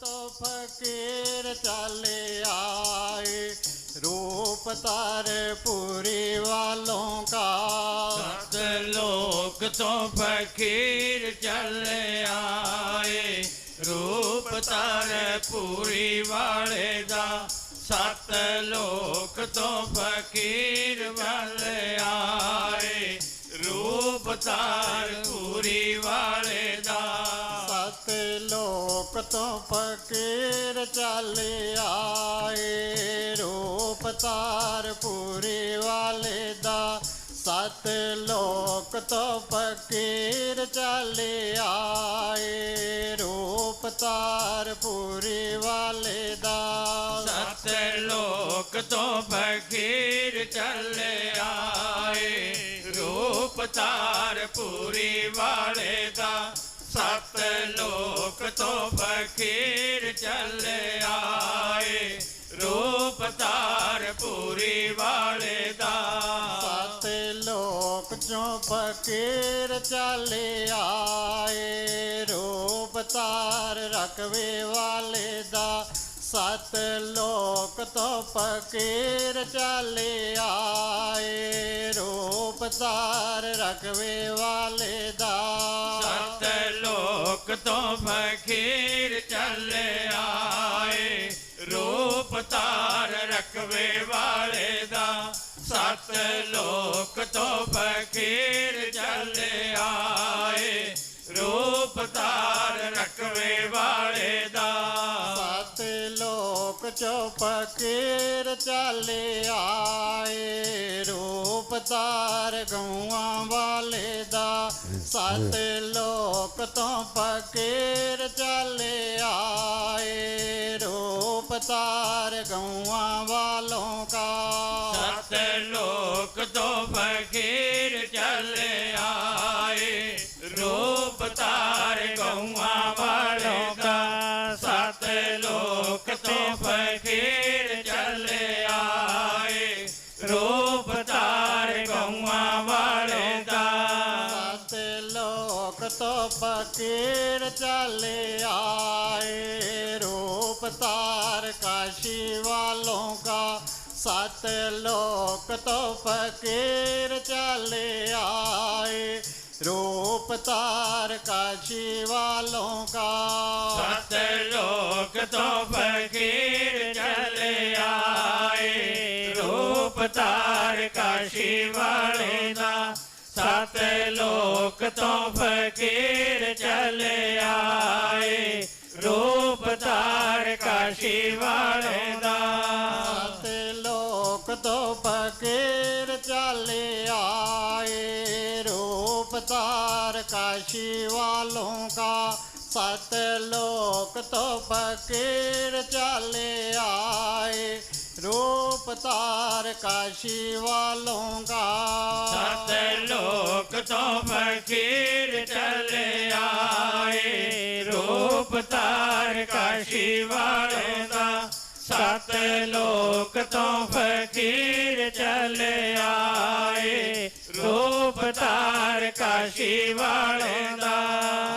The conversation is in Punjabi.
ਤੋਂ ਫਕੀਰ ਚੱਲੇ ਆਏ, ਰੂਪ ਤਾਰ ਪੂਰੀ ਵਾਲੋਂ ਕਾ ਸਤ ਲੋਕ ਤੋਂ ਫਕੀਰ ਚੱਲ ਆਏ, ਰੂਪ ਤਾਰ ਪੂਰੀ ਵਾਲੇ ਦਾ। ਸਤ ਲੋਕ ਤੋਂ ਫਕੀਰ ਵੱਲ ਆਏ, ਰੂਪ ਤਾਰ ਪੂਰੀ ਵਾਲੇ ਦਾ। ਤੋਂ ਫਕੀਰ ਚੱਲ ਆਏ, ਰੂਪ ਤਾਰ ਪੂਰੀ ਵਾਲੇ ਦਾ ਸਤ ਲੋਕ ਤੋਂ ਫਕੀਰ ਚੱਲੇ ਆਏ, ਰੂਪ ਤਾਰ ਪੂਰੀ ਵਾਲੇ ਦਾ ਸਤ ਲੋਕ ਤੋਂ ਫਕੀਰ ਚੱਲ ਆਏ, ਰੂਪ ਤਾਰ ਪੂਰੀ ਵਾਲੇ ਦਾ ਲੋਕ ਤੋਂ ਫਕੀਰ ਚੱਲ ਆਏ। ਰੂਪ ਤਾਰ ਪੂਰੀ ਵਾਲੇ ਦਾ। ਸਤ ਲੋਕ ਚੋਂ ਫਕੀਰ ਚੱਲੇ ਆਏ। ਰੂਪ ਤਾਰ ਰਕਵੇ ਵਾਲੇ ਦਾ। ਸਤ ਲੋਕ ਤੋਂ ਫਕੀਰ ਚੱਲੇ ਆਏ। ਰੂਪ ਤਾਰ ਰਕਵੇ ਵਾਲੇ ਦਾ। ਲੋਕ ਤੋਂ ਫਕੀਰ ਚੱਲ ਆਏ। ਰੂਪ ਤਾਰ ਰਕਵੇ ਵਾਲੇ ਦਾ। ਸਤ ਲੋਕ ਤੋਂ ਫਕੀਰ ਚੱਲ ਆਏ। ਰੂਪ ਤਾਰ ਰਕਵੇ ਵਾਲੇ ਦਾ। ਸਤ ਲੋਕ ਚੋਂ ਫਕੀਰ ਚੱਲ ਆਏ। ਰੂਪ ਤਾਰ ਗਊਆਂ ਵਾਲੇ ਦਾ, ਸਤ ਲੋਕ ਤੋਂ ਫਕੀਰ ਚੱਲੇ ਆਏ। ਰੂਪ ਤਾਰ ਗਊਆਂ ਵਾਲੋਂ ਕਾ। ਸਤ ਲੋਕ ਤੋਂ ਫਕੀਰ ਤੋਂ ਫਕੀਰ ਚੱਲੇ ਆਏ, ਰੂਪ ਤਾਰ ਕਾਸ਼ੀ ਵਾਲੋਂ ਕਾ ਸਤ ਲੋਕ ਤੋਂ ਫਕੀਰ ਚੱਲੇ ਆਏ, ਰੂਪ ਤਾਰ ਕਾਸ਼ੀ ਵਾਲੋਂ ਕਾ ਸਤ ਲੋਕ ਤੋਂ ਫਕੀਰ ਚੱਲ ਆਏ, ਰੂਪ ਤਾਰ ਕਾਸ਼ੀ ਵਾਲੇ ਦਾ ਸਤ ਲੋਕ ਲੋਕ ਤੋਂ ਫਕੀਰ ਚੱਲ ਆਏ, ਰੂਪ ਤਾਰ ਕਾਸ਼ੀ ਵਾਲੇ ਦਾ। ਸਤ ਲੋਕ ਤੋਂ ਫਕੀਰ ਚੱਲੇ ਆਏ, ਰੂਪ ਤਾਰ ਕਾਸ਼ੀ ਵਾਲੋਂ ਕਾ। ਸਤ ਲੋਕ ਤੋਂ ਫਕੀਰ ਚੱਲੇ ਆਏ, ਰੂਪ ਤਾਰ ਕਾਸ਼ੀ ਵਾਲੋਂ ਕਾ। ਤੋਂ ਫਕੀਰ ਚੱਲ ਆਏ, ਰੂਪ ਤਾਰ ਕਾਸ਼ੀ ਵਾਲੇ ਦਾ। ਸਤ ਲੋਕ ਤੋਂ ਫਕੀਰ ਚੱਲ ਆਏ, ਰੂਪ ਤਾਰ ਕਾਸ਼ੀ ਵਾਲੇ ਦਾ।